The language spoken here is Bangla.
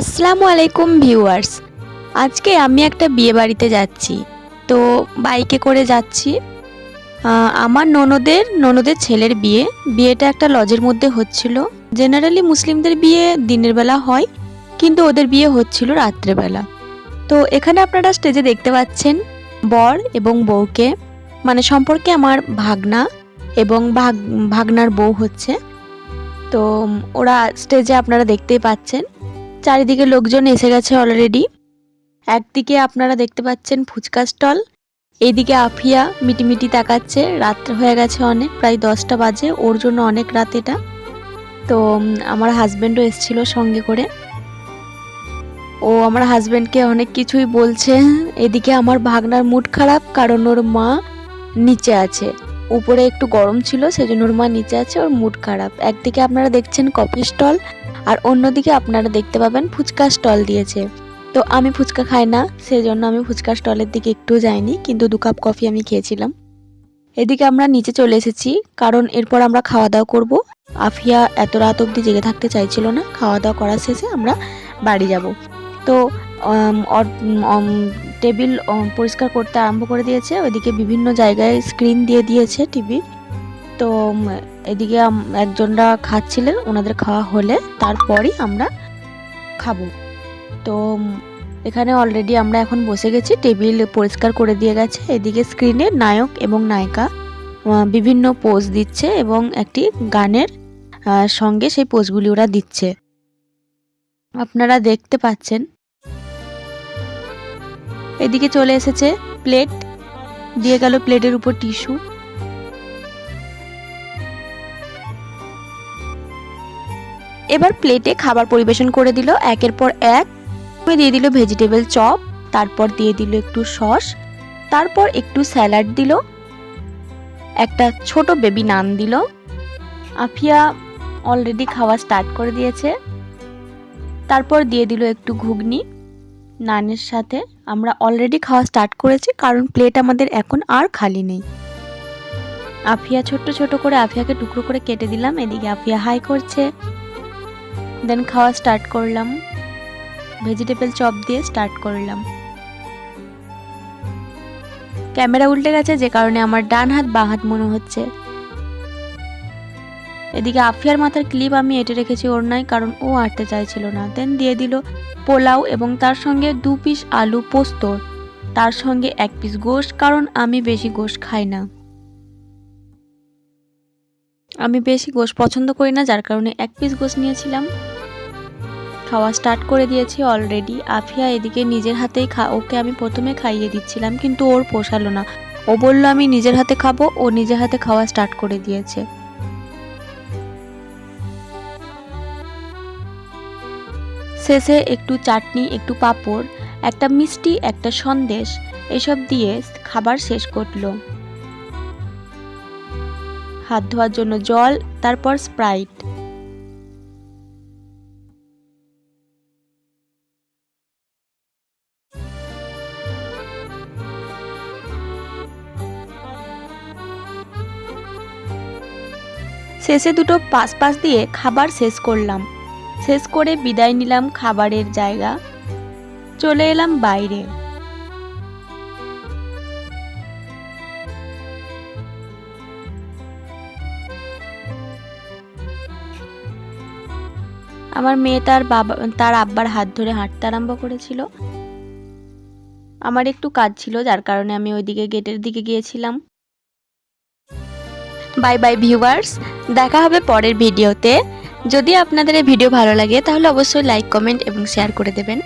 আসসালামু আলাইকুম ভিউয়ার্স। আজকে আমি একটা বিয়ে বাড়িতে যাচ্ছি। তো বাইকে করে যাচ্ছি। আমার ননদের ননদের ছেলের বিয়ে। বিয়েটা একটা লজের মধ্যে হচ্ছিল। জেনারেলি মুসলিমদের বিয়ে দিনের বেলা হয়, কিন্তু ওদের বিয়ে হচ্ছিল রাত্রেবেলা তো এখানে আপনারা স্টেজে দেখতে পাচ্ছেন বর এবং বউকে। মানে সম্পর্কে আমার ভাগনা এবং ভাগ, ভাগনার বউ হচ্ছে। তো ওরা স্টেজে আপনারা দেখতেই পাচ্ছেন। চারিদিকে লোকজন এসে গেছে অলরেডি একদিকে আপনারা দেখতে পাচ্ছেন ফুচকা স্টল এইদিকে আফিয়া মিটিমিটি তাকাচ্ছে, রাত্র হয়ে গেছে অনেক, প্রায় দশটা বাজে, ওর জন্য অনেক রাত এটা। তো আমার হাজব্যান্ডও এসেছিল সঙ্গে করে। ও আমার হাজব্যান্ডকে অনেক কিছুই বলছে। এদিকে আমার ভাগনার মুড খারাপ, কারণ ওর মা নিচে আছে। উপরে একটু গরম ছিল, সেজন্য ওর মা নিচে আছে, ওর মুড খারাপ। একদিকে আপনারা দেখছেন কফি স্টল আর অন্যদিকে আপনারা দেখতে পাবেন ফুচকা স্টল দিয়েছে। তো আমি ফুচকা খাই না, সেজন্য আমি ফুচকা স্টলের দিকে একটু যাইনি, কিন্তু দু কাপ কফি আমি খেয়েছিলাম। এদিকে আমরা নিচে চলে এসেছি, কারণ এরপর আমরা খাওয়া দাওয়া করব। আফিয়া এত রাত অবধি জেগে থাকতে চাইছিল না খাওয়া দাওয়া করার শেষে আমরা বাড়ি যাব। তো টেবিল পরিষ্কার করতে আরম্ভ করে দিয়েছে। ওইদিকে বিভিন্ন জায়গায় স্ক্রিন দিয়ে দিয়েছে টিভি তো এদিকে একজনরা খাচ্ছিলেন, ওনাদের খাওয়া হলে তারপরই আমরা খাব। তো এখানে অলরেডি আমরা এখন বসে গেছি, টেবিল পরিষ্কার করে দিয়ে গেছে। এদিকে স্ক্রিনে নায়ক এবং নায়িকা বিভিন্ন পোজ দিচ্ছে এবং একটি গানের সঙ্গে সেই পোজগুলি ওরা দিচ্ছে। আপনারা দেখতে পাচ্ছেন এদিকে চলে এসেছে প্লেট। দিয়ে গেল প্লেটের উপর টিস্যু। এবার প্লেটে খাবার পরিবেশন করে দিল। একের পর এক দিয়ে দিল ভেজিটেবল চপ, তারপর দিয়ে দিল একটু সস, তারপর একটু স্যালাড দিল। একটা ছোট বেবি নান দিল। আফিয়া অলরেডি খাওয়া স্টার্ট করে দিয়েছে। তারপর দিয়ে দিল একটু ঘুগনি। নানের সাথে আমরা অলরেডি খাওয়া স্টার্ট করেছি, কারণ প্লেট আমাদের এখন আর খালি নেই। আফিয়া ছোট্ট ছোট করে আফিয়াকে টুকরো করে কেটে দিলাম, এদিকে আফিয়া হাই করছে। দেন খাওয়া স্টার্ট করলাম। ভেজিটেবল চপ দিয়ে স্টার্ট করলাম। ক্যামেরা উল্টে গেছে, যে কারণে আমার ডান হাত, বাঁ হাত মনে হচ্ছে। এদিকে আফিয়ার মাথার ক্লিপ আমি এঁটে রেখেছি ওর নাই, কারণ ও আটতে চাইছিল না। দেন দিয়ে দিল পোলাও এবং তার সঙ্গে দু পিস আলু পোস্ত। তার সঙ্গে এক পিস গোশ, কারণ আমি বেশি গোশ খাই না। আমি বেশি গোশ পছন্দ করি না, যার কারণে এক পিস গোশ নিয়েছিলাম। খাওয়া স্টার্ট করে দিয়েছি অলরেডি আফিয়া এদিকে নিজের হাতেই খা, ওকে আমি প্রথমে খাইয়ে দিচ্ছিলাম, কিন্তু ওর পোষালো না। ও বলল, আমি নিজের হাতে খাব। ও নিজের হাতে খাওয়া স্টার্ট করে দিয়েছে। শেষে একটু চাটনি, একটু পাঁপড়, একটা মিষ্টি, একটা সন্দেশ, এসব দিয়ে খাবার শেষ করল। হাত ধোয়ার জন্য জল, তারপর স্প্রাইট। শেষে দুটো পাশ পাশ দিয়ে খাবার শেষ করলাম। শেষ করে বিদায় নিলাম খাবারের জায়গা। চলে এলাম বাইরে। আমার মেয়ে তার বাবা, তার আব্বার হাত ধরে হাঁটতে আরম্ভ করেছিল। আমার একটু কাজ ছিল, যার কারণে আমি ওইদিকে গেটের দিকে গিয়েছিলাম। বাই বাই ভিউয়ার্স দেখা হবে পরের ভিডিওতে। যদি আপনাদের এই ভিডিও ভালো লাগে তাহলে অবশ্যই লাইক কমেন্ট এবং শেয়ার করে দেবেন।